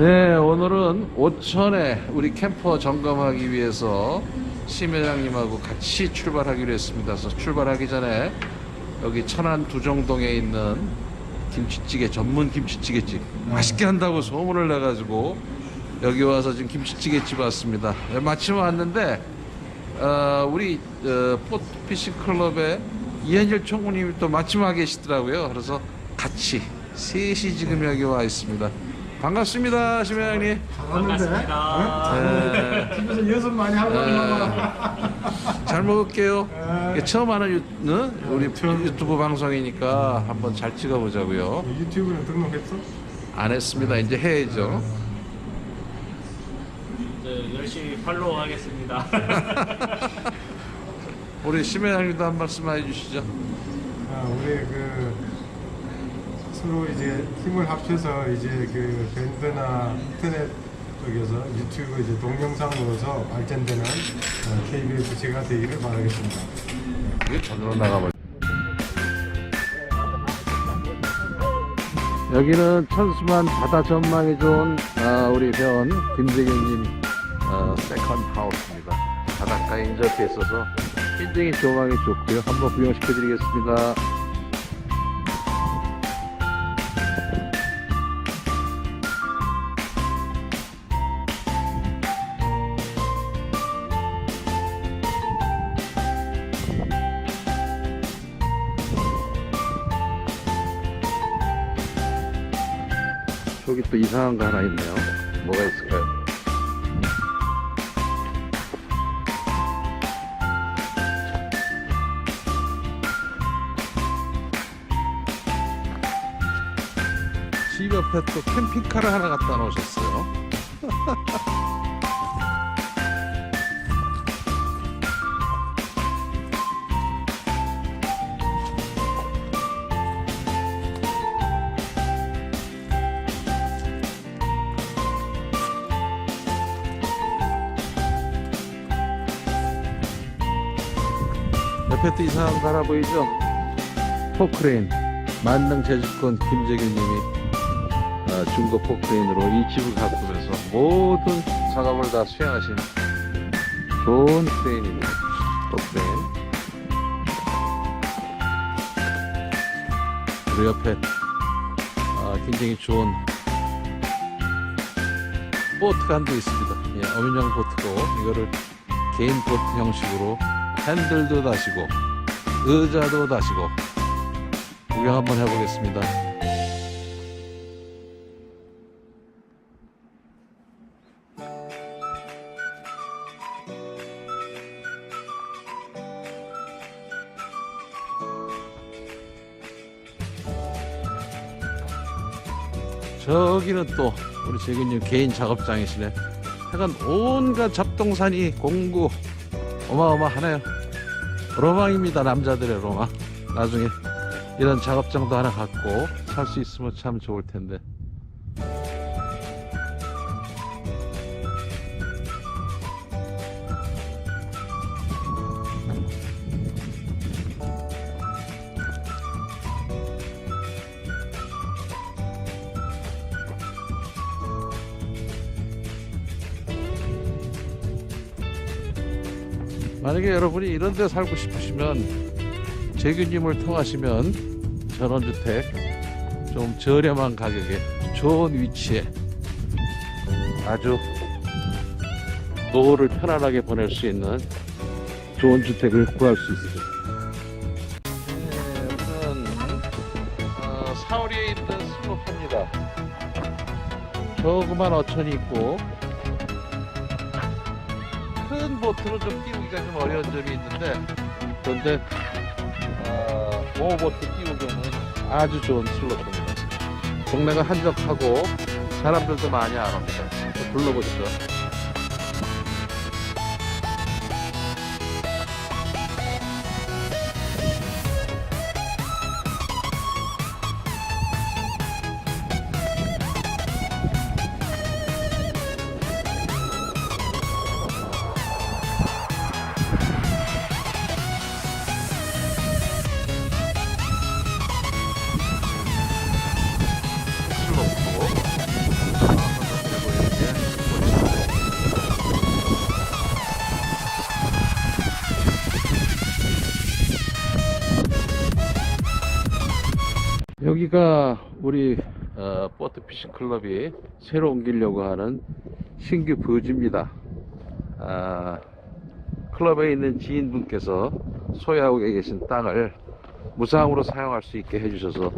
네, 오늘은 오천에 우리 캠퍼 점검하기 위해서 심회장님하고 같이 출발하기로 했습니다. 그래서 출발하기 전에 여기 천안 두정동에 있는 김치찌개 전문 김치찌개집 맛있게 한다고 소문을 내가지고 여기 와서 지금 김치찌개집 왔습니다. 네, 마침 왔는데 어, 우리 어, 포트피싱 클럽의 이현일 총무님이 또 마침 와 계시더라고요. 그래서 같이 셋이 지금 여기 와 있습니다. 반갑습니다, 심회장님. 반갑습니다. 네. 집에서 연습 많이 하고 잘 먹을게요. 네. 이게 처음 하는 유, 어? 우리 유튜브 방송이니까 한번 잘 찍어보자고요. 유튜브는 등록했어? 안 했습니다. 이제 해야죠. 네, 열심히 팔로우 하겠습니다. 우리 심회장님도 한 말씀 해주시죠. 아, 우리 그 서로 이제 힘을 합쳐서 이제 그 밴드나 인터넷 쪽에서 유튜브 이제 동영상으로서 발전되는 어, KBS 제가 되기를 바라겠습니다. 이게 전으로 나가버려. 여기는 천수만 바다 전망이 좋은 아, 우리 회원 김재경님 어, 세컨 하우스입니다. 바닷가에 인접해 있어서 굉장히 조망이 좋고요. 한번 구경시켜 드리겠습니다. 저기 또 이상한 거 하나 있네요. 뭐가 있을까요? 집 옆에 또 캠핑카를 하나 갖다 놓으셨어요. 옆에 또 이상한 거 하나 보이죠? 포크레인 만능 제주권 김재균님이 어, 중고 포크레인으로 이 집을 가꾸면서 모든 작업을 다 수행하신 좋은 크레인입니다. 포크레인. 그리고 옆에 아, 굉장히 좋은 보트가 한 대 있습니다. 예, 어민형 보트고 이거를 개인 보트 형식으로 핸들도 다시고 의자도 다시고 구경 한번 해보겠습니다. 저기는 또 우리 재근님 개인 작업장이시네. 하여간 온갖 잡동사니 공구 어마어마하네요. 로망입니다. 남자들의 로망. 나중에 이런 작업장도 하나 갖고 살 수 있으면 참 좋을 텐데. 만약에 여러분이 이런 데 살고 싶으시면 재균님을 통하시면 전원주택 좀 저렴한 가격에 좋은 위치에 아주 노후를 편안하게 보낼 수 있는 좋은 주택을 구할 수 있습니다. 네, 여기는 어, 사거리에 있는 스노파입니다. 조그만 어천이 있고 큰 보트는 좀 띄우기가 좀 어려운 점이 있는데 그런데 어, 모보트 띄우기는 아주 좋은 슬로프입니다. 동네가 한적하고 사람들도 많이 안 옵니다. 또 둘러보시죠. 자, 우리 어, 보트피싱 클럽이 새로 옮기려고 하는 신규 부지입니다. 아, 클럽에 있는 지인분께서 소유하고 계신 땅을 무상으로 사용할 수 있게 해주셔서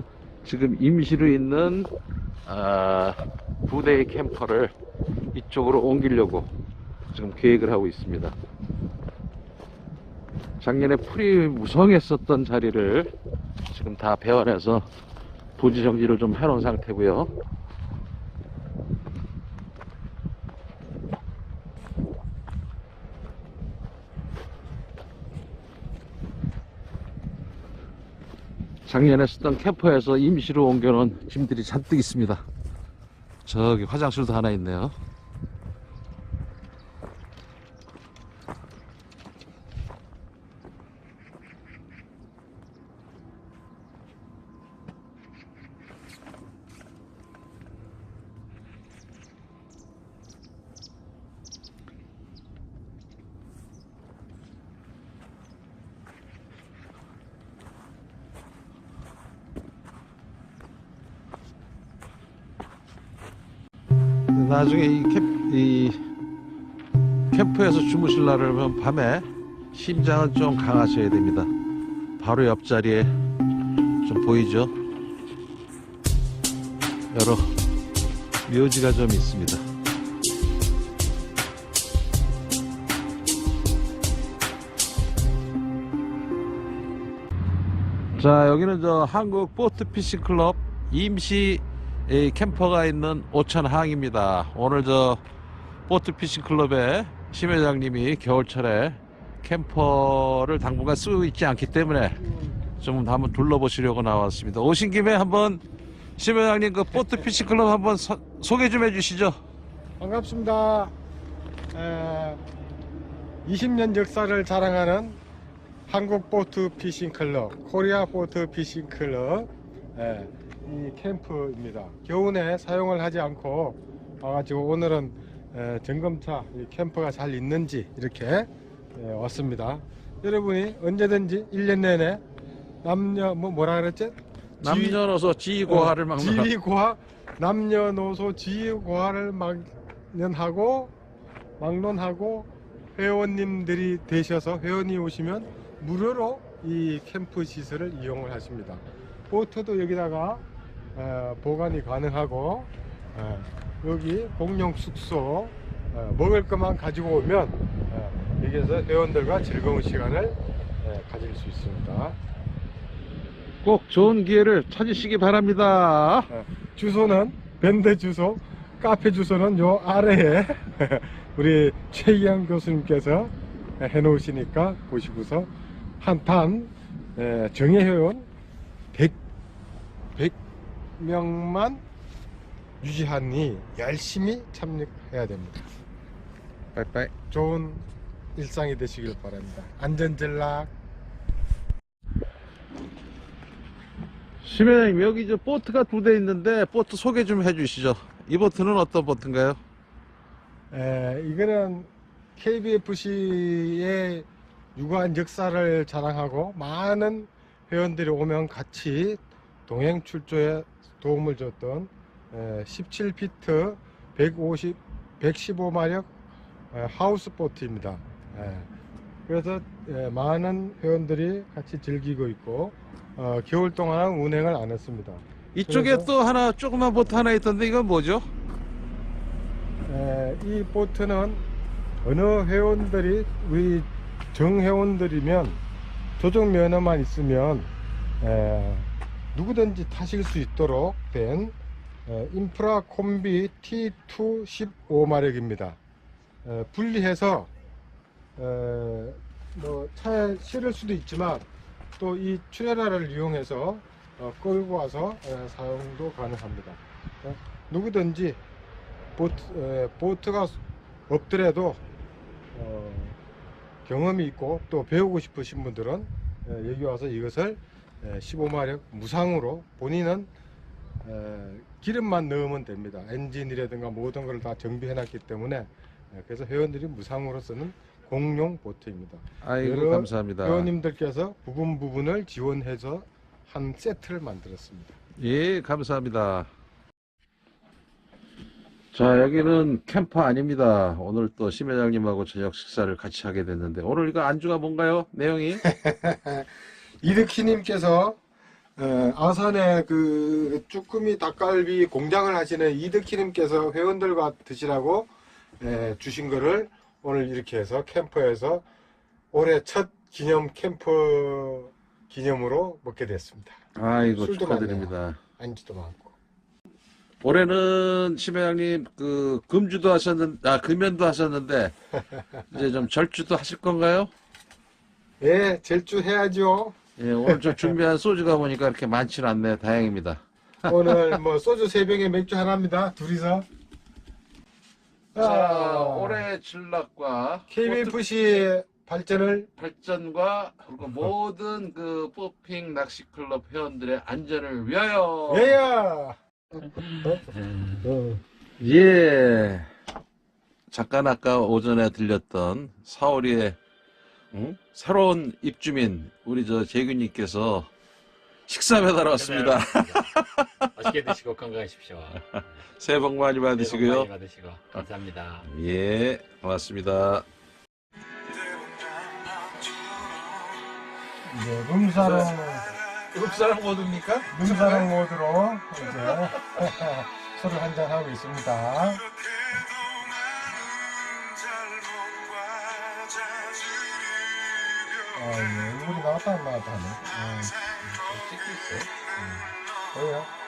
지금 임시로 있는 아, 부대의 캠퍼를 이쪽으로 옮기려고 지금 계획을 하고 있습니다. 작년에 풀이 무성했었던 자리를 지금 다 베어내서 부지 정지를 좀 해놓은 상태고요. 작년에 쓰던 캠퍼에서 임시로 옮겨놓은 짐들이 잔뜩 있습니다. 저기 화장실도 하나 있네요. 나중에 이, 캠, 이 캠프에서 주무실 날을 밤에 심장은 좀 강하셔야 됩니다. 바로 옆자리에 좀 보이죠? 여러 묘지가 좀 있습니다. 자 여기는 저 한국 보트 피싱 클럽 임시 이 캠퍼가 있는 오천 항입니다. 오늘 저 보트 피싱 클럽의 심 회장님이 겨울철에 캠퍼를 당분간 쓰고 있지 않기 때문에 좀 한번 둘러보시려고 나왔습니다. 오신 김에 한번 심 회장님 그 보트 피싱 클럽 한번 서- 소개 좀 해주시죠. 반갑습니다. 에, 20년 역사를 자랑하는 한국 보트 피싱 클럽, 코리아 보트 피싱 클럽 에, 이 캠프입니다. 겨우내 사용을 하지 않고 와가지고 오늘은 에, 점검차 이 캠프가 잘 있는지 이렇게 에, 왔습니다. 여러분이 언제든지 1년 내내 남녀 뭐 뭐라 그랬지? 남녀노소 지휘고하를 막는 지휘고하 남녀노소 지휘고하를 막론하고 막론하고 회원님들이 되셔서 회원이 오시면 무료로 이 캠프 시설을 이용을 하십니다. 보트도 여기다가 어, 보관이 가능하고 어, 여기 공용 숙소 어, 먹을 것만 가지고 오면 어, 여기서 회원들과 즐거운 시간을 어, 가질 수 있습니다. 꼭 좋은 기회를 찾으시기 바랍니다. 주소는 밴드 주소, 카페 주소는 요 아래에 우리 최희영 교수님께서 해놓으시니까 보시고서 한탄 정예 회원 100, 100 명만 유지하니 열심히 참여해야 됩니다. 빠이빠이. 좋은 일상이 되시길 바랍니다. 안전전락 심 회장님 여기 저 보트가 두 대 있는데 보트 소개 좀 해주시죠. 이 보트는 어떤 보트인가요? 에, 이거는 KBFC의 유구한 역사를 자랑하고 많은 회원들이 오면 같이 동행 출조에 도움을 줬던 17피트 150, 115마력 하우스 보트입니다. 에, 그래서 에, 많은 회원들이 같이 즐기고 있고 어, 겨울 동안은 운행을 안 했습니다. 이쪽에 또 하나 조그만 보트 하나 있던데 이건 뭐죠? 에, 이 보트는 어느 회원들이 우리 정회원들이면 조정 면허만 있으면 에, 누구든지 타실 수 있도록 된 에, 인프라 콤비 T2 15마력입니다. 분리해서 에, 뭐 차에 실을 수도 있지만 또이 트레라를 이용해서 어, 끌고 와서 에, 사용도 가능합니다. 어, 누구든지 보트, 에, 보트가 없더라도 어, 경험이 있고 또 배우고 싶으신 분들은 에, 여기 와서 이것을 에, 15마력 무상으로 본인은 에, 기름만 넣으면 됩니다. 엔진이라든가 모든 걸 다 정비해 놨기 때문에 에, 그래서 회원들이 무상으로 쓰는 공용 보트입니다. 아이고 감사합니다. 회원님들께서 부분 부분을 지원해서 한 세트를 만들었습니다. 예, 감사합니다. 자, 여기는 캠퍼 아닙니다. 오늘 또 심회장님하고 저녁 식사를 같이 하게 됐는데, 오늘 이거 안주가 뭔가요? 내용이? 이득희님께서 어, 아산에 그 쭈꾸미 닭갈비 공장을 하시는 이득희님께서 회원들과 드시라고 에, 주신 거를 오늘 이렇게 해서 캠퍼에서 올해 첫 기념 캠프 기념으로 먹게 됐습니다. 아이고, 축하드립니다. 안주도 많고. 올해는 심회장님 그 금주도 하셨는데, 아, 금연도 하셨는데, 이제 좀 절주도 하실 건가요? 예, 절주 해야죠. 예, 오늘 저 준비한 소주가 보니까 이렇게 많지는 않네요. 다행입니다. 오늘 뭐 소주 세 병에 맥주 하나입니다. 둘이서. 자, 올해 진락과 KBFC 발전을 발전과 그리고 모든 그 포핑 낚시 클럽 회원들의 안전을 위하여. 예야. 예. 잠깐 아까 오전에 들렸던 사오리의 응? 새로운 입주민 우리 저 재균님께서 식사 배달 왔습니다. 맛있게 드시고 건강하십시오. 새해 복 많이 새해 복 받으시고요. 많이 받으시고 감사합니다. 예, 고맙습니다. 이제 룸사롱 읍사람 모드입니까? 룸사롱 모드로 이제 술을 한잔 하고 있습니다. 아, 예, 얼굴이 나왔다 안 나왔다 하네. 아, 찍고 있어요. 뭐예요?